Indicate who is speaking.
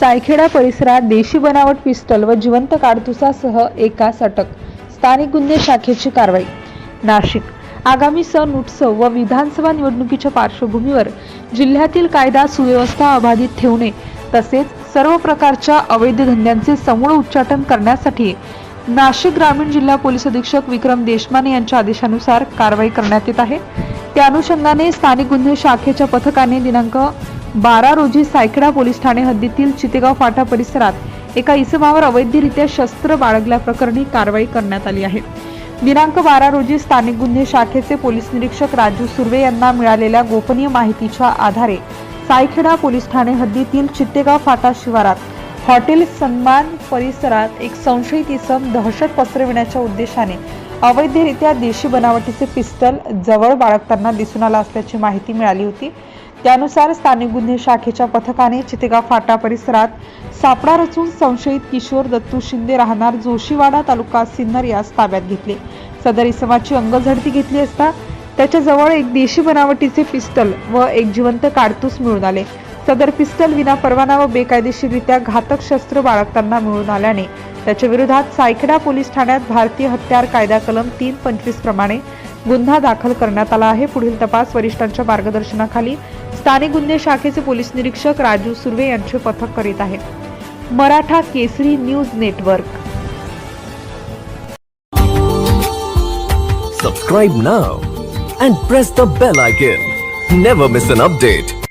Speaker 1: सायखेडा परिसरात देशी बनावट पिस्टल व जिवंत काडतुसासह एकास अटक स्थानिक गुन्हे शाखेची कारवाई. नाशिक. आगामी सण उत्सव व विधानसभा निवडणुकीच्या पार्श्वभूमीवर जिल्ह्यातील कायदा सुव्यवस्था अबाधित ठेवणे तसेच सर्व प्रकारच्या अवैध धंद्यांचे समूळ उच्चाटन करण्यासाठी नाशिक ग्रामीण जिल्हा पोलीस अधीक्षक विक्रम देशमाने यांच्या आदेशानुसार कारवाई करण्यात येत आहे. त्या अनुषंगाने स्थानिक गुन्हे शाखेच्या पथकाने दिनांक बारा रोजी सायखेडा पोलीस ठाणे हद्दीतील चितेगाव फाटा परिसरात एका इसमावर अवैधरित्या शस्त्र बाळगल्याप्रकरणी कारवाई करण्यात आली आहे. दिनांक बारा रोजी स्थानिक गुन्हे शाखेचे पोलीस निरीक्षक राजू सुर्वे यांना मिळालेल्या गोपनीय माहितीच्या आधारे सायखेडा पोलीस ठाणे हद्दीतील चित्तेगाव फाटा शिवारात हॉटेल सन्मान परिसरात एक संशयित इसम दहशत पसरविण्याच्या उद्देशाने अवैधरित्या देशी बनावटीचे पिस्तल जवळ बाळगताना दिसून आला असल्याची माहिती मिळाली होती. त्यानुसार स्थानिक गुन्हे शाखेच्या पथकाने चितेगाव फाटा परिसरात सापळा रचून संशयित किशोर दत्तू शिंदे राहणार जोशीवाडा तालुका सिन्नर यास ताब्यात घेतले. सदर इसमाची अंगझडती घेतली असता त्याच्याजवळ एक देशी बनावटीचे पिस्तल व एक जिवंत काडतूस मिळून आले. सदर पिस्तल विना परवाना व बेकायदेशीररित्या घातक शस्त्र बाळगताना मिळून आल्याने त्याच्या विरोधात सायखेडा पोलीस ठाण्यात भारतीय हत्यार कायदा कलम तीन पंचवीस प्रमाणे गुन्हा दाखल करण्यात आला आहे पुढील तपास वरिष्ठांच्या मार्गदर्शनाखाली स्थानिक गुन्हे शाखेचे पोलीस निरीक्षक राजू सुर्वे यांचे पथक करीत आहे Maratha Kesari news network
Speaker 2: Subscribe now and press the bell icon. Never miss an update.